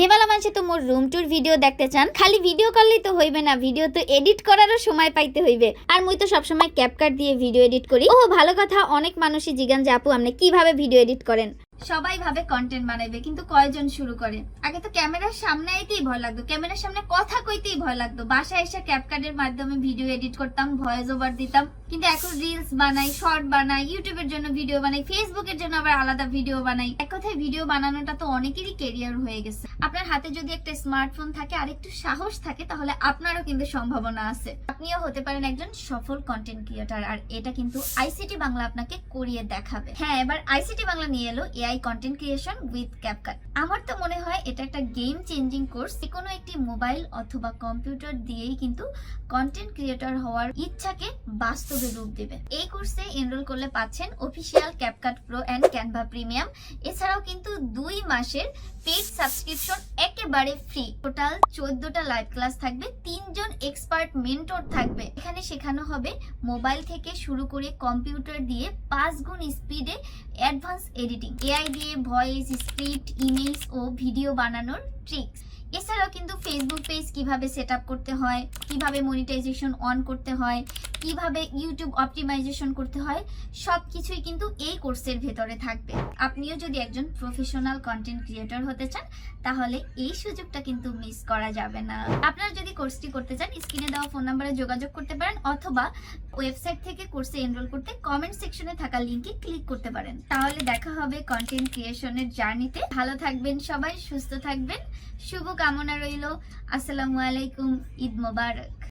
ভেবালা মানুষে তো মোর রুম টুর ভিডিও দেখতে চান। খালি ভিডিও করলেই তো হইবে না ভিডিও তো এডিট করারও সময় পাইতে হইবে। আর মুই তো সবসময় ক্যাপকাট দিয়ে ভিডিও এডিট করি। ও ভালো কথা, অনেক মানুষই জিগান যে, আপু, আপনি কীভাবে ভিডিও এডিট করেন? সবাই ভাবে কন্টেন্ট বানাইবে, কিন্তু কয়জন শুরু করে? আগে তো ক্যামেরার সামনে আইতেই ভয় লাগতো, ক্যামেরার সামনে কথা কইতেই ভয় লাগতো। বাসায় এসে ক্যাপকাটের মাধ্যমে ভিডিও এডিট করতাম ভয়েস ওভার দিতাম, কিন্তু এখন রিলস বানাই শর্ট বানাই ইউটিউবের জন্য ভিডিও বানাই ফেসবুকের জন্য আবার আলাদা ভিডিও বানাই। এক কথায় ভিডিও বানানোটা তো অনেকেরই কেরিয়ার হয়ে গেছে। আপনার হাতে যদি একটা স্মার্টফোন থাকে আর একটু সাহস থাকে, তাহলে আপনারও কিন্তু সম্ভাবনা আছে। আপনিও হতে পারেন একজন সফল কন্টেন্ট ক্রিয়েটার আর এটা কিন্তু আইসিটি বাংলা আপনাকে করিয়ে দেখাবে। হ্যাঁ এবার আইসিটি বাংলা নিয়ে এলো AI content creation with CapCut আমার তো মনে হয় এটা একটা গেম চেঞ্জিং কোর্স যে কোনো একটি মোবাইল অথবা কম্পিউটার দিয়েই কিন্তু কন্টেন্ট ক্রিয়েটর হওয়ার ইচ্ছাকে বাস্তবে রূপ দেবে। এই কোর্সে এনরোল করলে পাচ্ছেন official CapCut pro and Canva premium এছাড়াও কিন্তু দুই মাসের পেড সাবস্ক্রিপশন একেবারে ফ্রি টোটাল চোদ্দটা লাইভ ক্লাস থাকবে, তিনজন এক্সপার্ট মেন্টর থাকবে। এখানে শেখানো হবে মোবাইল থেকে শুরু করে কম্পিউটার দিয়ে পাঁচ গুণ স্পিডে অ্যাডভান্স এডিটিং এআই দিয়ে ভয়েস স্ক্রিপ্ট ইমেজ ও ভিডিও বানানোর ট্রিক্স এছাড়াও কিন্তু ফেসবুক পেজ কীভাবে সেট করতে হয়, কীভাবে মনিটাইজেশন অন করতে হয় কীভাবে ইউটিউব অপটিমাইজেশন করতে হয় সব কিছুই কিন্তু এই কোর্সের ভেতরে থাকবে। আপনিও যদি একজন প্রফেশনাল কন্টেন্ট ক্রিয়েটর হতে চান, তাহলে এই সুযোগটা কিন্তু মিস করা যাবে না। আপনারা যদি কোর্সটি করতে চান স্ক্রিনে দেওয়া ফোন নাম্বারে যোগাযোগ করতে পারেন, অথবা ওয়েবসাইট থেকে কোর্সে এনরোল করতে কমেন্ট সেকশনে থাকা লিঙ্কে ক্লিক করতে পারেন। তাহলে দেখা হবে কন্টেন্ট ক্রিয়েশনের জার্নিতে ভালো থাকবেন সবাই, সুস্থ থাকবেন। শুভ কামনা রইল। আসসালামু আলাইকুম, ঈদ মোবারক।